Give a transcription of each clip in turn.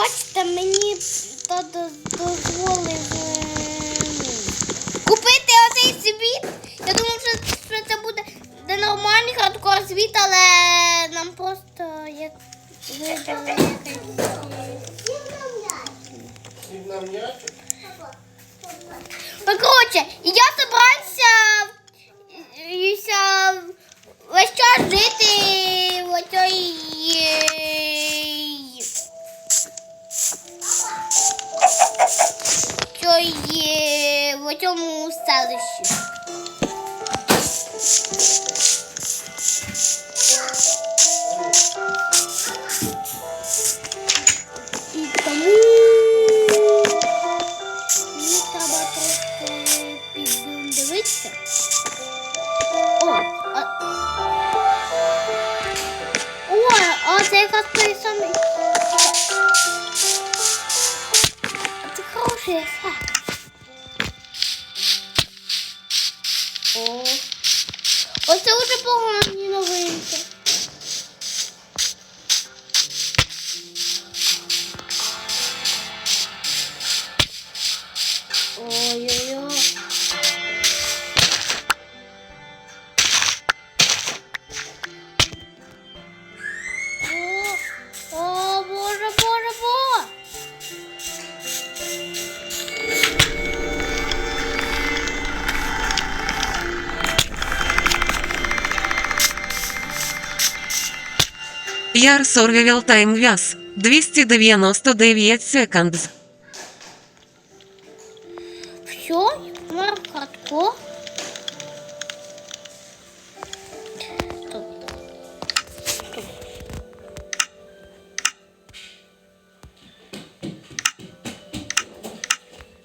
хочете, мені цьому селищі. І тому мені треба трохи піддивитися. О, а... О, а це якраз той самий. Це хороший ефект. Яр Survival Time Вяз 299 секунд. Все.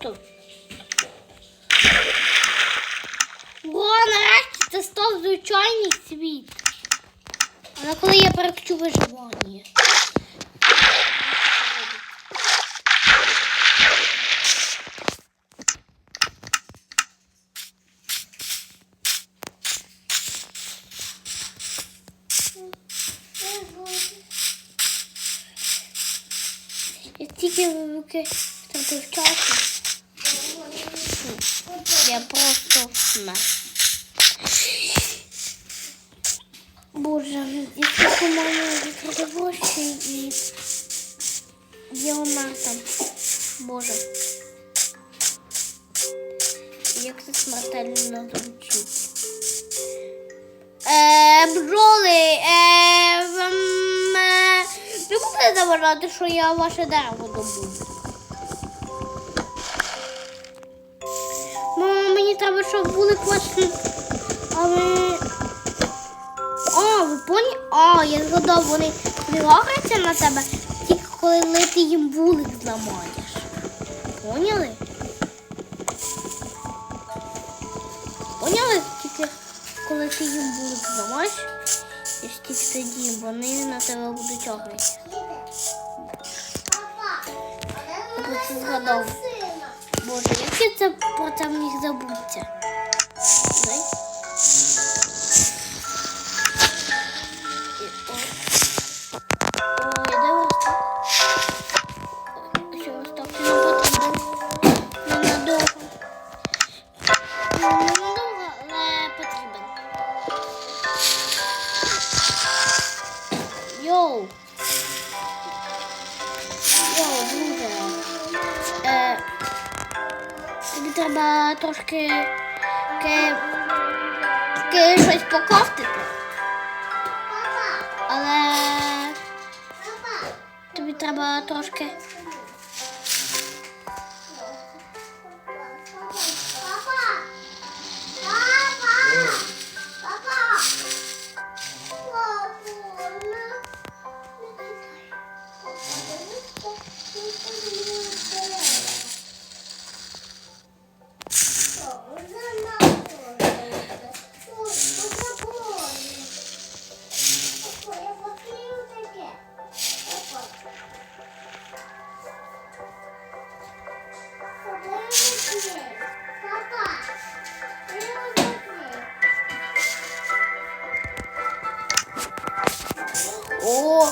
Стоп. О, нарешті це став звичайний світ. Але коли я переключу виживання. Я тільки руки втратив часу. Я просто вмер. Боже, і скільки відкрити гроші і там. Боже. Як це смертельно звучить. Е, бджоли, е, вам, е, ви будете заважати, що я ваше дерево добуду? Мама, мені треба, щоб були класні. Але. Поні? А, я згадав, вони прилягаються на тебе, тільки коли ти їм вулик зламаєш. Поняли? Поняли? Тільки коли ти їм вулик зламаєш, і тільки тоді вони на тебе будуть тягнутися. Я про це згадав. Боже, як я це про це міг забутися? О!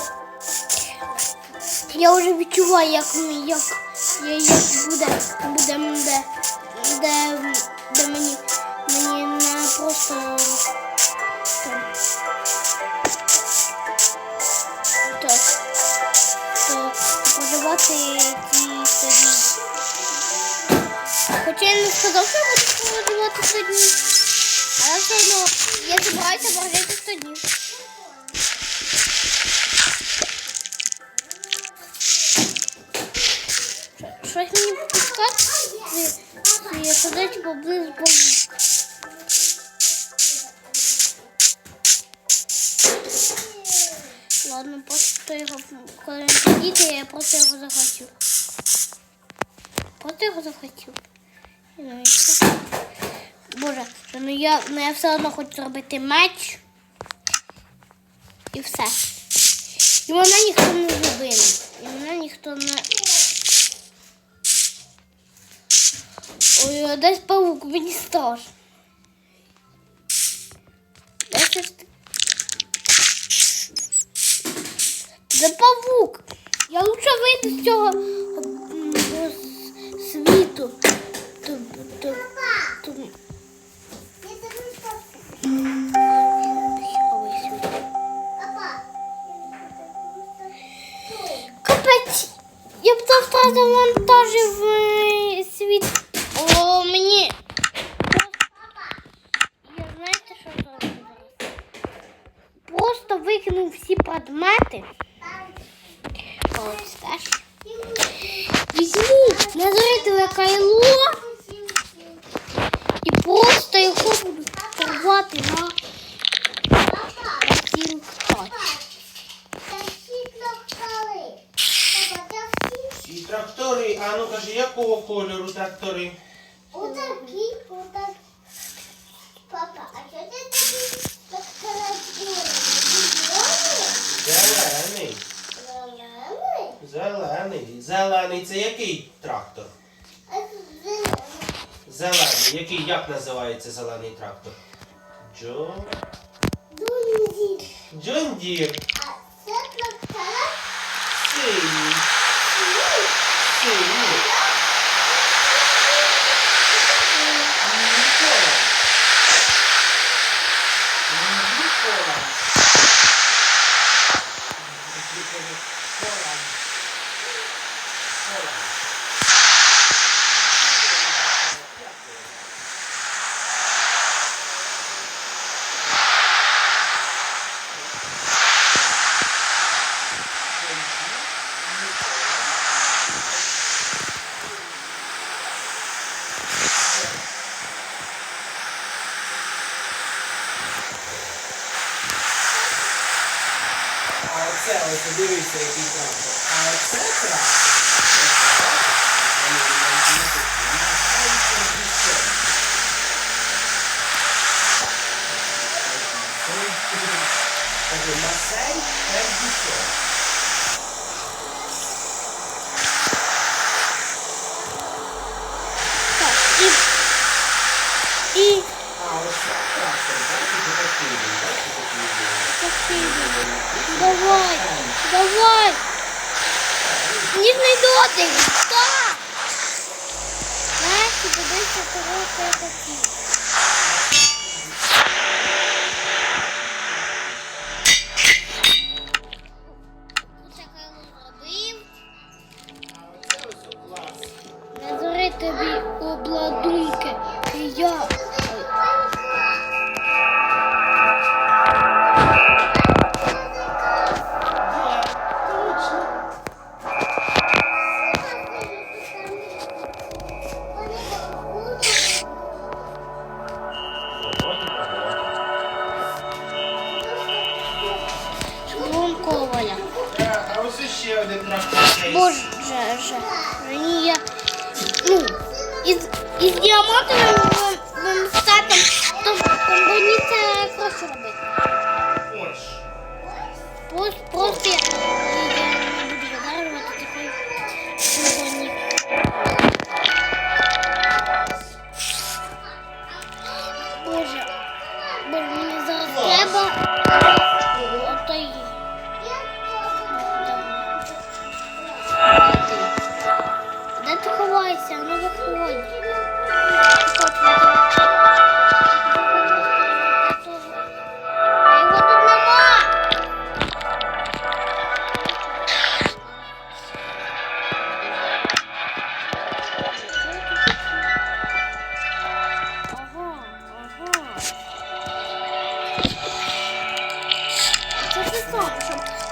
Я вже відчуваю, як, як, як буде, буде де, де, де мені, мені не просто там, то, то подавати ті тоді. Хоча я не сказав, що я буду подавати сьогодні. Але все одно я збираюся боротися сьогодні. Поблизу. Ладно, просто його, коли він я просто його захотів. Просто його захотів. Ну. Боже, ну я, ну я все одно хочу зробити меч. І все. І мене ніхто не зупинить. І мене ніхто не. Ой, а десь паук, мені страшно. Де це павук. Я лучше вийду з цього с- світу. Ту- ту- ту- Капець. Я б завтра завантажив е, світ. О, мені. Я знаєте, що зараз? Просто викинув всі предмети. Ось теж. Візьму назоритове кайло і просто його буду порвати на цілу хаті. І трактори, а ну кажи, якого кольору трактори? Отакі, отак. Папа, а що це такі трактори? Зелений. Зелений? Зелений. Зелений це який трактор? Зелений. Зелений. Який, як називається зелений трактор? Джо... Дунді. Джон Дір. А це Оце ось дивися, який трактор. А оце трактор. Масей Марсель Фердюсон. Так, і, і А оце трактор, бачите, такий він, бачите, такий він. такий. Давай, давай. Ніжний дотик. Так. Ти подивися, того, це я biz diamant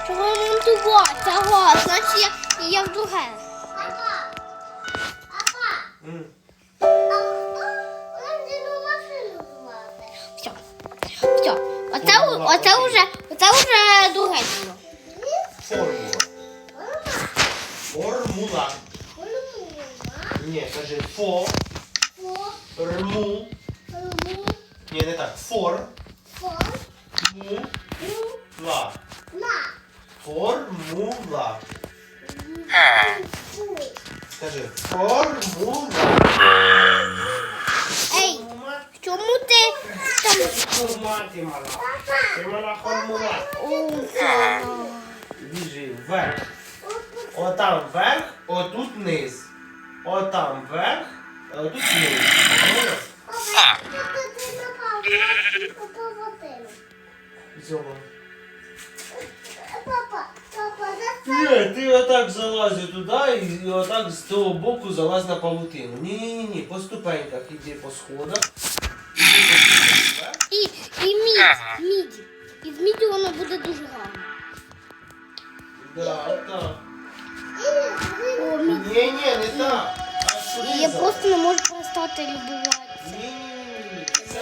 щоб, щоб ремонтувати. Ага, значить я, я в друге. Папа. Папа. М. А хто лазерну машину звати? Все. Все. Оце, у- оце вже, оце вже друге діло. Формула. Формула. Ні, кажи фо, рму. Ні, не так. Фор, му, ла. Формула. Скажи формула. Ей, чому ти там? Форма ти мала. Ти мала формула. Біжи вверх. Отам вверх, отут низ. Отам вверх, а отут низ. Поняла? Цього. Папа, папа, Ні, ти отак залазь туди і отак з того боку залазь на павутину. Ні, ні, ні, ні, по ступеньках іди по сходах. Іди по сходах вверх. І, і мідь, міді. І з міді воно буде дуже гарно. Да, так. О, мідь. Ні, ні, не так. А сюди І я залазь. просто не можу перестати любувати. Ні, ні, ні, ні. Це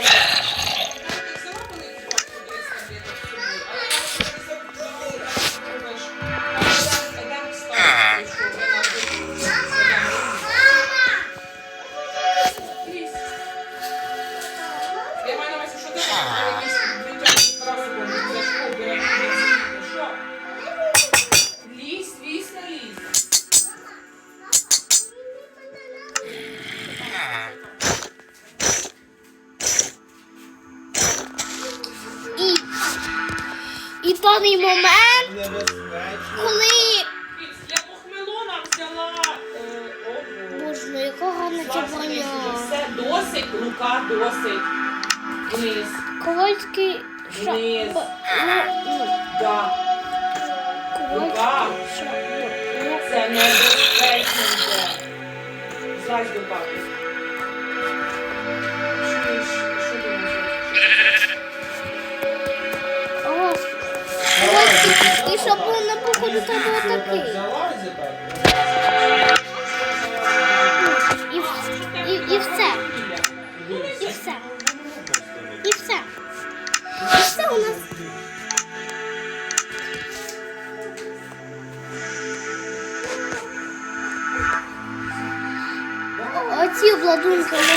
і момент, коли. Я похмелона взяла. е. Боже, ну Класно, Лізь, броня. Все, досить, рука досить. Вниз. Ковальський. Вниз. Да. Ну, Це небезпечно. Злазь до папи. І щоб воно походу це було такий. Так. І, і, і все. І все. І все. І все у нас. Оці обладунки можна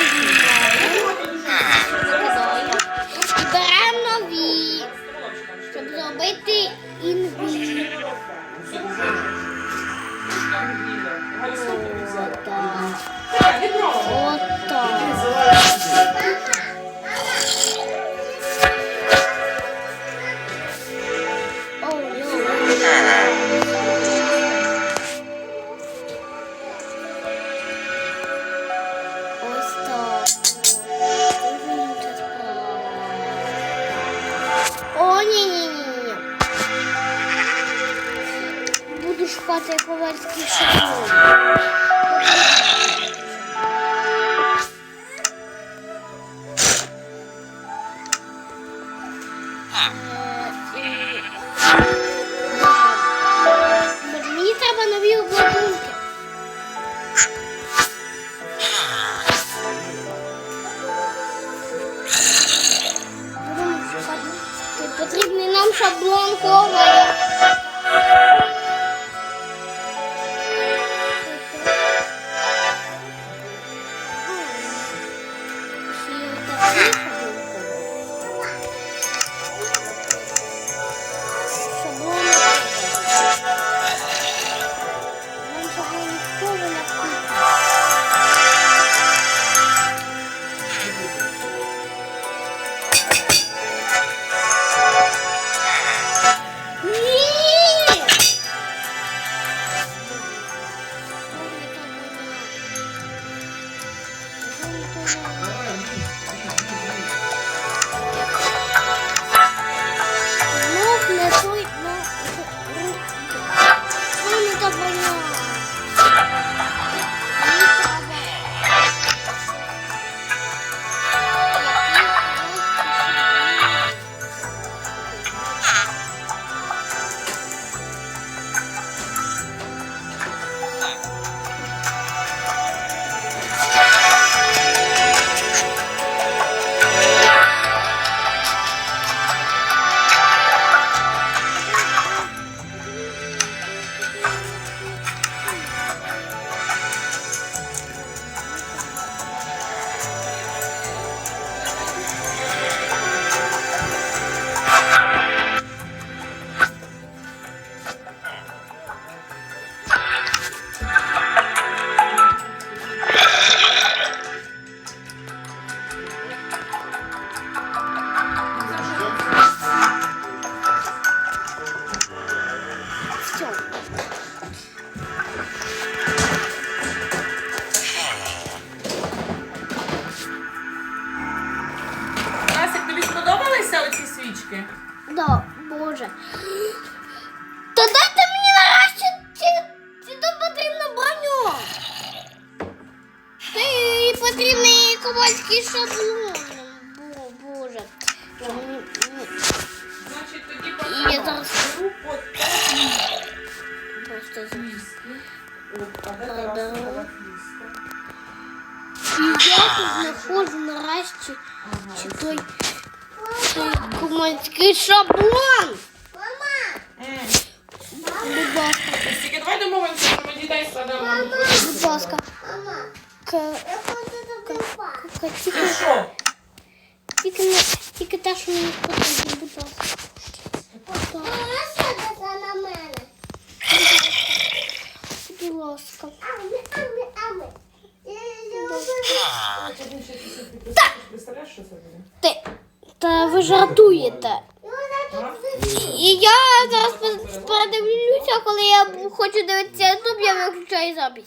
Та дайте мені нарешті ці, ці то потрібна броню. Та й потрібний ковальський шаблон. Бо, боже. М, м, Значить, тоді І я по зараз- беру по Просто з- От, а де А, Тарасова да. фліска? І я тут знаходжу нарешті чи той, ковальський шаблон. Будь ласка, Тільки давай домовимося, що ми дітей складемо. будь ласка. Мама, К- к- Тільки, що? тільки, не, тільки те, що мені потрібно, будь ласка. Будь ласка, Розсадися на мене. Будь ласка. Ами, ами, ами. Я люблю. Один ще ти собі представляєш- Представляєш, що це буде? Ти, та ви жартуєте. І я зараз пер- передивлюся, коли я хочу дивитися ютуб, я виключаю запись.